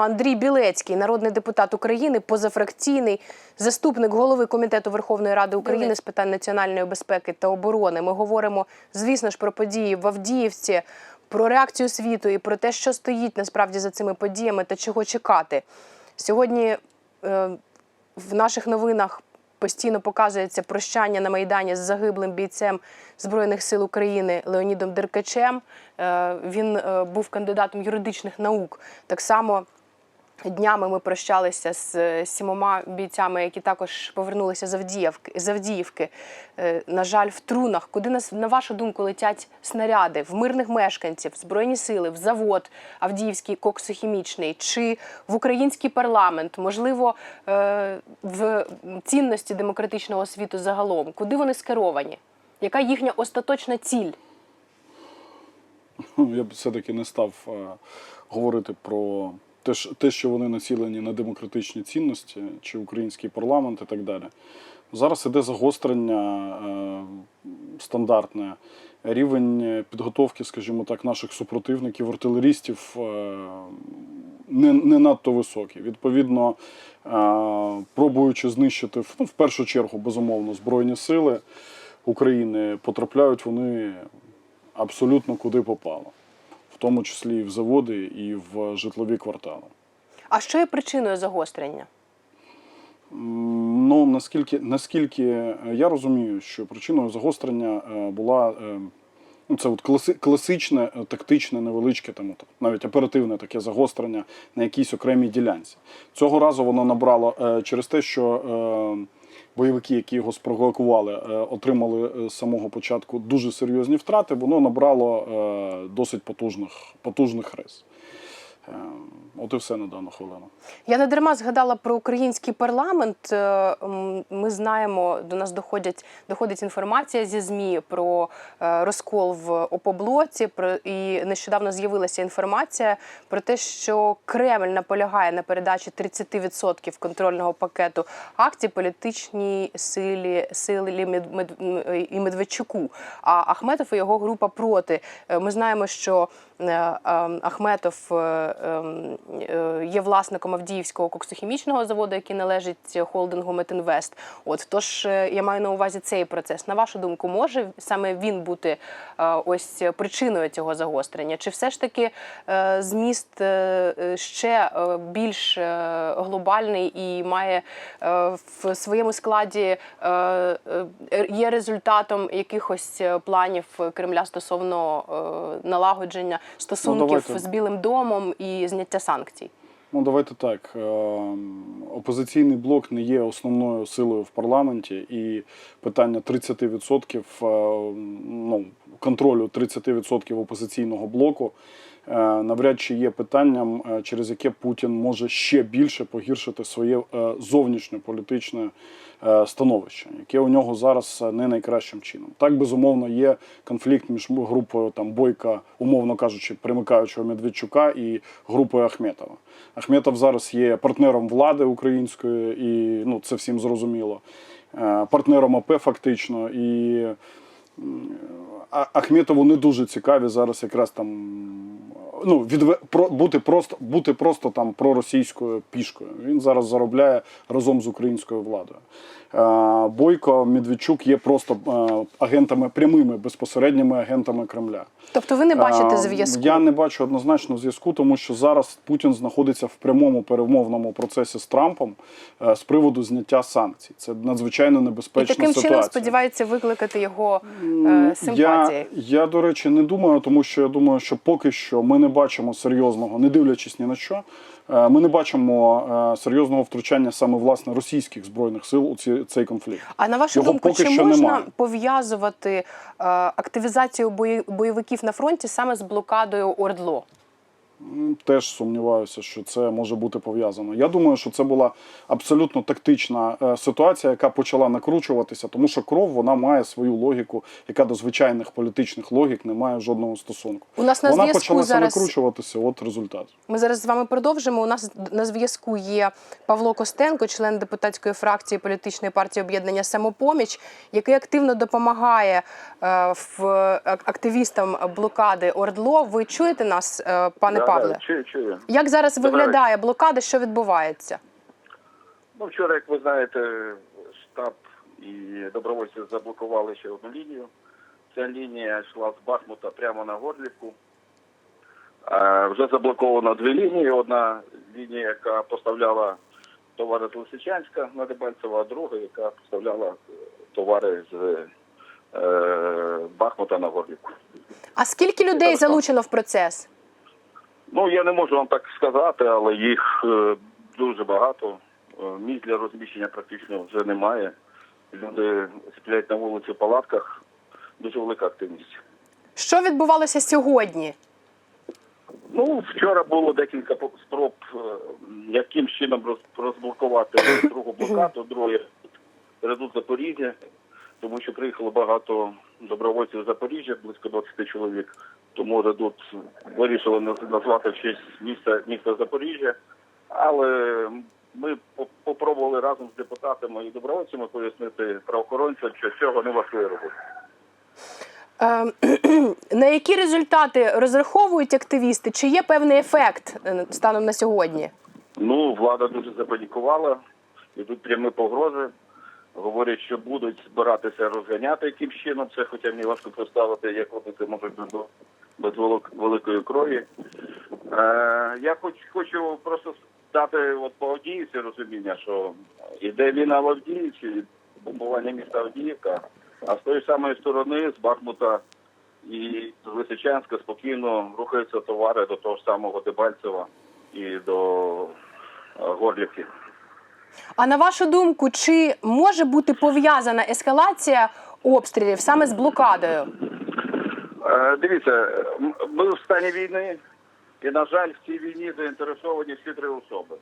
Андрій Білецький, народний депутат України, позафракційний заступник голови комітету Верховної Ради України з питань національної безпеки та оборони. Ми говоримо, звісно ж, про події в Авдіївці, про реакцію світу і про те, що стоїть насправді за цими подіями та чого чекати. Сьогодні е, в наших новинах постійно показується прощання на майдані з загиблим бійцем Збройних сил України Леонідом Деркачем. Е, Він е, був кандидатом юридичних наук. Так само днями ми прощалися з е, сімома бійцями, які також повернулися з Авдіївки. З Авдіївки. Е, На жаль, в трунах. Куди нас на вашу думку летять снаряди в мирних мешканців, в збройні сили, в завод Авдіївський коксохімічний чи в український парламент, можливо, е, в цінності демократичного світу загалом. Куди вони скеровані? Яка їхня остаточна ціль? Ну, Я б все-таки не став говорити про те, що- вони націлені на демократичні цінності, чи український парламент і так далі. Зараз іде загострення е, стандартне. Рівень підготовки, скажімо так, наших супротивників, артилерістів е, не, не надто високий. Відповідно, е, пробуючи знищити ну, в першу чергу, безумовно, Збройні сили України, потрапляють вони абсолютно куди попало, тому числі і в заводи, і в житлові квартали. А що є причиною загострення? Ну, наскільки, наскільки е, я розумію, що причиною загострення е, була е, ну, це от класи, класичне, тактичне, невеличке, там, навіть оперативне таке загострення на якійсь окремій ділянці. Цього разу воно набрало через те, що бойовики, які його спровокували, е, отримали е, з самого початку дуже серйозні втрати, воно набрало е, досить потужних, потужних рис. Е, От і все на дану хвилину. Я не дарма згадала про український парламент. Е, Ми знаємо, до нас доходять доходить інформація зі змі про е, розкол в опоблоці. Про і нещодавно з'явилася інформація про те, що Кремль наполягає на передачі 30% контрольного пакету акцій політичній силі силі Мед- Мед- і Медведчуку. А Ахметов і його група проти. Е, Ми знаємо, що Ахметов е, ем, е, є власником Авдіївського коксохімічного заводу, який належить холдингу Метинвест. От тож е, я маю на увазі цей процес. На вашу думку, може саме він бути е, ось причиною цього загострення? Чи все ж таки е, зміст е, е, ще е, більш е, глобальний і має е, в своєму складі е, е, є результатом якихось е, планів Кремля стосовно е, налагодження стосунків давайте. з Білим домом і зняття санкцій? Ну, давайте так. е, Опозиційний блок не є основною силою в парламенті, і питання 30% е, ну, контролю 30% опозиційного блоку навряд чи є питанням, е, через яке Путін може ще більше погіршити своє е, зовнішньополітичне е, становище, яке у нього зараз е, не найкращим чином. Так, безумовно, є конфлікт між групою там Бойка, умовно кажучи, примикаючого Медведчука і групою Ахметова. Ахметов зараз є партнером влади української, і ну це всім зрозуміло. Е, Партнером АП фактично. І Ахметову не дуже цікаві зараз якраз там ну, від, про, бути, просто, бути просто там проросійською пішкою. Він зараз заробляє разом з українською владою. Е, Бойко, Медведчук є просто е, агентами, прямими безпосередніми агентами Кремля. Тобто ви не бачите зв'язку? Я не бачу однозначно зв'язку, тому що зараз Путін знаходиться в прямому перемовному процесі з Трампом е, з приводу зняття санкцій. Це надзвичайно І таким ситуація. чином сподівається викликати його е, симпатії. Я, я, до речі, не думаю, тому що я думаю, що поки що ми не бачимо серйозного, не дивлячись ні на що, е, ми не бачимо е, серйозного втручання саме власне російських збройних сил у ці, цей конфлікт. А на вашу Його думку, поки чи що можна пов'язувати е, активізацію бойовиків на фронті саме з блокадою Ордло? Теж сумніваюся, що це може бути пов'язано. Я думаю, що це була абсолютно тактична е, ситуація, яка почала накручуватися, тому що кров вона має свою логіку, яка до звичайних політичних логік не має жодного стосунку. У нас на вона почалася зараз накручуватися. От результат. Ми зараз з вами продовжимо. У нас на зв'язку є Павло Костенко, член депутатської фракції політичної партії об'єднання Самопоміч, який активно допомагає е, в е, активістам блокади Ордло. Ви чуєте нас, пане Да, Павле. чую, чую. Як зараз Добрий виглядає блокада? Що відбувається? Ну, вчора, як ви знаєте, штаб і добровольці заблокували ще одну лінію. Ця лінія йшла з Бахмута прямо на Горлівку. Е, Вже заблоковано дві лінії. Одна лінія, яка поставляла товари з Лисичанська на Дебальцево, а друга, яка поставляла е, товари з е, Бахмута на Горлівку. А скільки людей залучено в процес? Ну, я не можу вам так сказати, але їх е, дуже багато. Е, Місць для розміщення практично вже немає. Люди сплять на вулиці в палатках. Дуже велика активність. Що відбувалося сьогодні? Ну, вчора було декілька спроб, е, яким чином роз- розблокувати другу блокаду, друге редут Запоріжжя, тому що приїхало багато добровольців Запоріжжя, близько 20 чоловік. Тому редут вирішили назвати в честь міста, міста Запоріжжя. Але ми попробували разом з депутатами і добровольцями пояснити правоохоронцям, що цього не вартує робити. Е, на які результати розраховують активісти? Чи є певний ефект е, станом на сьогодні? Ну, влада дуже запанікувала, ідуть прямі погрози. Говорять, що будуть збиратися розганяти яким чином. Це хоча мені важко представити, як вони це можуть без, без великої крові. Е, я хоч, хочу просто дати от по Авдіївці розуміння, що іде війна в Авдіївці, бомбування міста Авдіївка, а з тої самої сторони, з Бахмута і з Лисичанська спокійно рухаються товари до того ж самого Дебальцева і до е, Горлівки. А на вашу думку, чи може бути пов'язана ескалація обстрілів саме з блокадою? Е, Дивіться, ми в стані війни, і, на жаль, в цій війні заінтересовані всі три особи.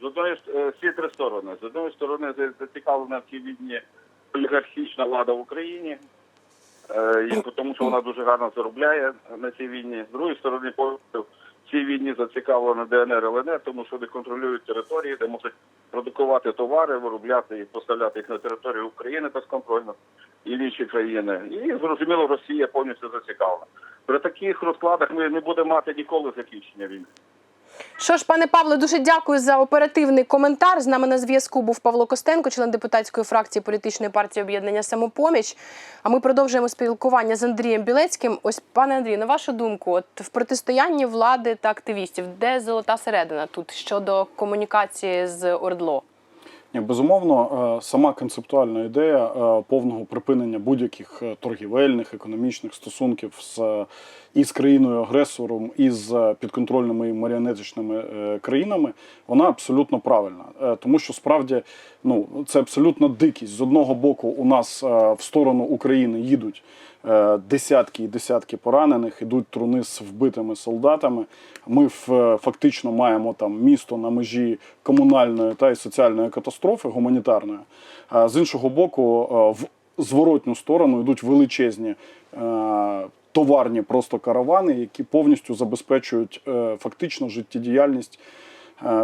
З одної е, всі три сторони. З одної сторони зацікавлена в цій війні олігархічна влада в Україні, е, тому що вона дуже гарно заробляє на цій війні. З другої сторони, в цій війні зацікавлена ДНР ЛНР, тому що вони контролюють території, де можуть продукувати товари, виробляти і поставляти їх на територію України безконтрольно і в інші країни. І зрозуміло, Росія повністю зацікавлена. При таких розкладах ми не будемо мати ніколи закінчення війни. Що ж, пане Павле, дуже дякую за оперативний коментар. З нами на зв'язку був Павло Костенко, член депутатської фракції політичної партії об'єднання Самопоміч. А ми продовжуємо спілкування з Андрієм Білецьким. Ось, пане Андрію, на вашу думку, от в протистоянні влади та активістів, де золота середина тут щодо комунікації з Ордло? Безумовно, е, сама концептуальна ідея е, повного припинення будь-яких е, торгівельних економічних стосунків з е, і з країною агресором, і з підконтрольними маріонетичними країнами, вона абсолютно правильна, тому що справді ну це абсолютно дикість. З одного боку, у нас в сторону України їдуть десятки і десятки поранених, ідуть труни з вбитими солдатами. Ми е, фактично маємо там місто на межі комунальної та й соціальної катастрофи гуманітарної. А з іншого боку, е, в зворотню сторону йдуть величезні е, товарні просто каравани, які повністю забезпечують е, фактично життєдіяльність е,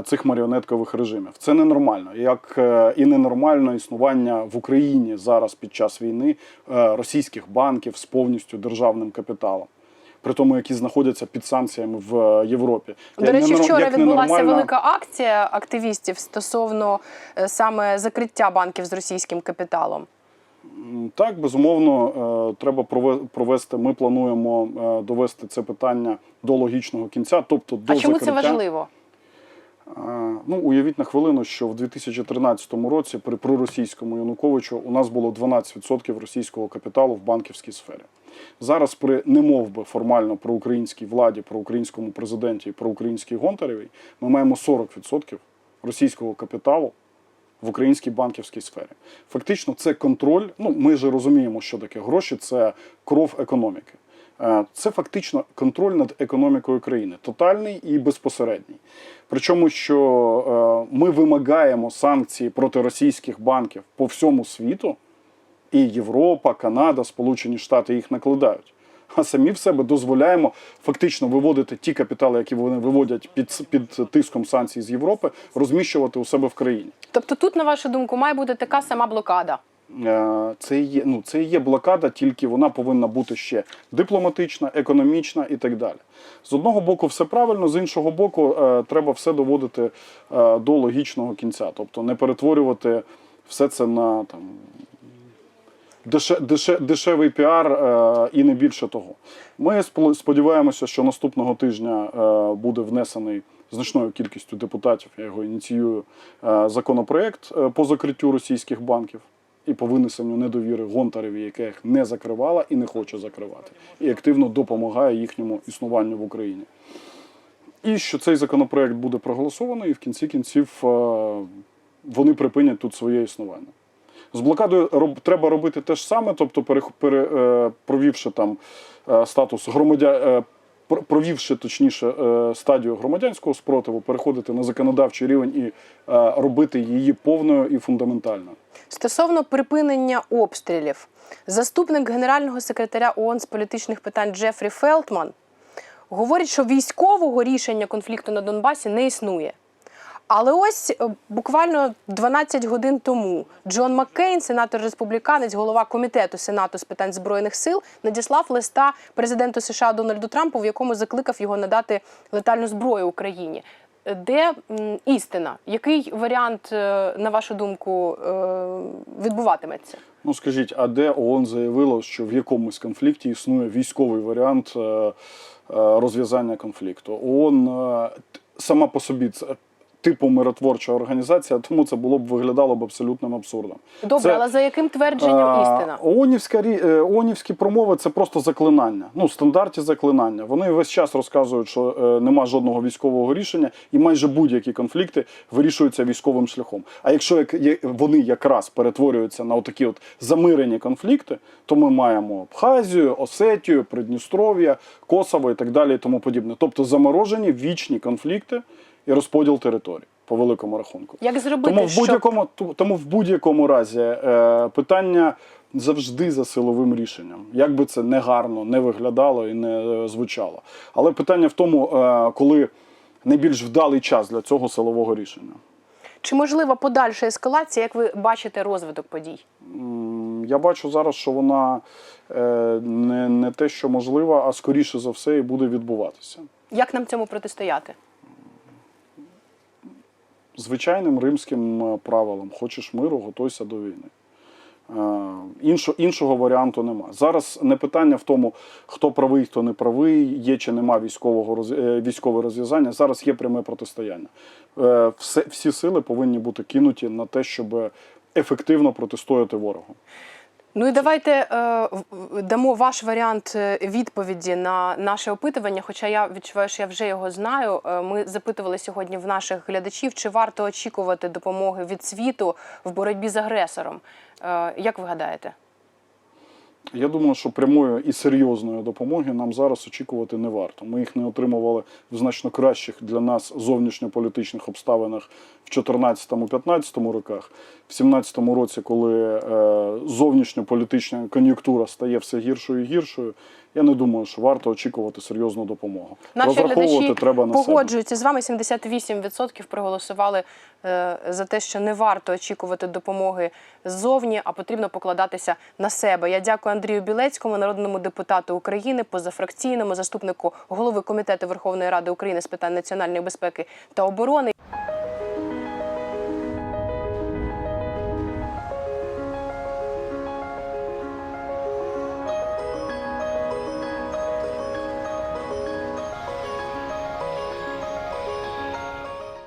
цих маріонеткових режимів. Це ненормально, як е, і ненормально існування в Україні зараз під час війни е, російських банків з повністю державним капіталом. При тому, які знаходяться під санкціями в е, Європі. До Як речі, вчора як відбулася ненормально- велика акція активістів стосовно е, саме закриття банків з російським капіталом. Так, безумовно, е, треба прове- провести. Ми плануємо е, довести це питання до логічного кінця, тобто до А чому це важливо? Ну, уявіть на хвилину, що в 2013 році при проросійському Януковичу у нас було 12% російського капіталу в банківській сфері. Зараз при немов би формально проукраїнській владі, проукраїнському президенті і проукраїнській Гонтаревій ми маємо 40% російського капіталу в українській банківській сфері. Фактично, це контроль. Ну, ми ж розуміємо, що таке гроші це кров економіки. Е, Це фактично контроль над економікою країни, тотальний і безпосередній. Причому, що е, ми вимагаємо санкції проти російських банків по всьому світу, і Європа, Канада, Сполучені Штати їх накладають. А самі в себе дозволяємо фактично виводити ті капітали, які вони виводять під, під тиском санкцій з Європи, розміщувати у себе в країні. Тобто, тут, на вашу думку, має бути така сама блокада. Е, Це і є, ну, це і є блокада, тільки вона повинна бути ще дипломатична, економічна і так далі. З одного боку, все правильно, з іншого боку, е, треба все доводити е, до логічного кінця, тобто не перетворювати все це на там, деше, деше, дешевий піар і не більше того. Ми спо- сподіваємося, що наступного тижня буде внесений значною кількістю депутатів. Я його ініціюю законопроект по закриттю російських банків і по винесенню недовіри Гонтареві, яка не закривала і не хоче закривати, і активно допомагає їхньому існуванню в Україні. І що цей законопроект буде проголосований, і в кінці кінців е, вони припинять тут своє існування. З блокадою роб, треба робити те ж саме, тобто пере, е, провівши там е, статус громадя, е, провівши точніше е, стадію громадянського спротиву, переходити на законодавчий рівень і е, робити її повною і фундаментальною. Стосовно припинення обстрілів, заступник генерального секретаря ООН з політичних питань Джефрі Фелтман говорить, що військового рішення конфлікту на Донбасі не існує. Але ось е, буквально 12 годин тому Джон Маккейн, сенатор республіканець, голова комітету Сенату з питань збройних сил, надіслав листа президенту США Дональду Трампу, в якому закликав його надати летальну зброю Україні. Е, Де істина? Який варіант, е, на вашу думку, відбуватиметься? Ну скажіть, а де ООН заявило, що в якомусь конфлікті існує військовий варіант розв'язання конфлікту? ООН сама по собі це типу миротворча організація, тому це було б виглядало б абсолютним абсурдом. Добре, Це- але за яким твердженням істина? ООНівська рі- е, ООНівські промови це просто заклинання. Ну, стандартні заклинання. Вони весь час розказують, що е, нема жодного військового рішення, і майже будь-які конфлікти вирішуються військовим шляхом. А якщо як, вони якраз перетворюються на отакі от замирені конфлікти, то ми маємо Абхазію, Осетію, Придністров'я, Косово і так далі, і тому подібне. Тобто заморожені вічні конфлікти і розподіл територій по великому рахунку. Як зробити, Тому в будь-якому ту- тому в будь-якому разі е, питання завжди за силовим рішенням, як би це не гарно не виглядало і не е, звучало. Але питання в тому, е, коли найбільш вдалий час для цього силового рішення. чи можлива подальша ескалація, як ви бачите розвиток подій? Я бачу зараз, що вона е, не, не те, що можлива, а скоріше за все і буде відбуватися. Як нам цьому протистояти? Звичайним римським е, правилам: хочеш миру, готуйся до війни. Е, Іншого, іншого варіанту нема. Зараз не питання в тому, хто правий, хто не правий, є чи нема військового е, військове розв'язання. Зараз є пряме протистояння. Все, всі сили повинні бути кинуті на те, щоб ефективно протистояти ворогу. Ну і давайте е, дамо ваш варіант е, відповіді на наше опитування. Хоча я відчуваю, що я вже його знаю. Е, Ми запитували сьогодні в наших глядачів, чи варто очікувати допомоги від світу в боротьбі з агресором. Е, Як ви гадаєте? Я думаю, що прямої і серйозної допомоги нам зараз очікувати не варто. Ми їх не отримували в значно кращих для нас зовнішньополітичних обставинах в 2014-2015 роках. В 2017 році, коли е, зовнішньополітична кон'юнктура стає все гіршою і гіршою, я не думаю, що варто очікувати серйозну допомогу. Наші Розраховувати глядачі треба на погоджуються з вами. 78% проголосували е, за те, що не варто очікувати допомоги ззовні, а потрібно покладатися на себе. Я дякую Андрію Білецькому, народному депутату України, позафракційному заступнику голови комітету Верховної Ради України з питань національної безпеки та оборони.